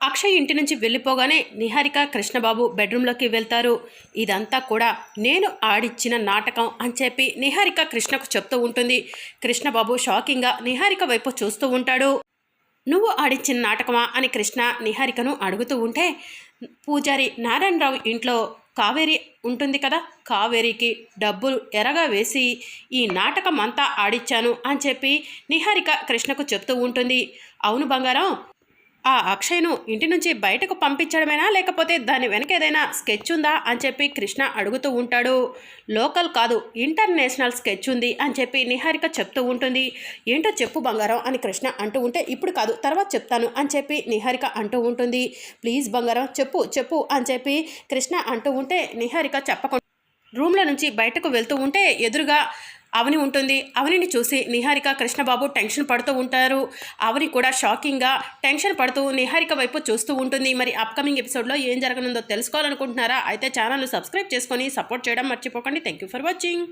అక్షయ్ ఇంటి నుంచి వెళ్ళిపోగానే నిహారిక కృష్ణబాబు బెడ్రూమ్లోకి వెళ్తారు. ఇదంతా కూడా నేను ఆడిచ్చిన నాటకం అని చెప్పి నిహారిక కృష్ణకు చెప్తూ ఉంటుంది. కృష్ణబాబు షాకింగ్గా నిహారిక వైపు చూస్తూ ఉంటాడు. నువ్వు ఆడిచ్చిన నాటకమా? అని కృష్ణ నిహారికను అడుగుతూ ఉంటే పూజారి నారాయణరావు ఇంట్లో కావేరి ఉంటుంది కదా కావేరికి డబ్బులు ఎరగా వేసి ఈ నాటకం అంతా ఆడిచ్చాను అని చెప్పి నిహారిక కృష్ణకు చెప్తూ ఉంటుంది. అవును బంగారం ఆ అక్షయ్ను ఇంటి నుంచి బయటకు పంపించడమేనా? లేకపోతే దాని వెనక ఏదైనా స్కెచ్ ఉందా? అని చెప్పి కృష్ణ అడుగుతూ ఉంటాడు. లోకల్ కాదు ఇంటర్నేషనల్ స్కెచ్ ఉంది అని చెప్పి నిహారిక చెప్తూ ఉంటుంది. ఏంటో చెప్పు బంగారం అని కృష్ణ అంటూ ఉంటే ఇప్పుడు కాదు తర్వాత చెప్తాను అని చెప్పి నిహారిక అంటూ ఉంటుంది. ప్లీజ్ బంగారం చెప్పు చెప్పు అని చెప్పి కృష్ణ అంటూ ఉంటే నిహారిక చెప్పకుండా రూమ్లో నుంచి బయటకు వెళ్తూ ఉంటే ఎదురుగా అవని ఉంటుంది. అవనిని చూసి నిహారిక కృష్ణబాబు టెన్షన్ పడుతూ ఉంటారు. అవని కూడా షాకింగ్గా టెన్షన్ పడుతూ నిహారిక వైపు చూస్తూ ఉంటుంది. మరి అప్కమింగ్ ఎపిసోడ్లో ఏం జరగనుందో తెలుసుకోవాలనుకుంటున్నారా? అయితే ఛానల్ను సబ్స్క్రైబ్ చేసుకొని సపోర్ట్ చేయడం మర్చిపోకండి. Thank you for watching.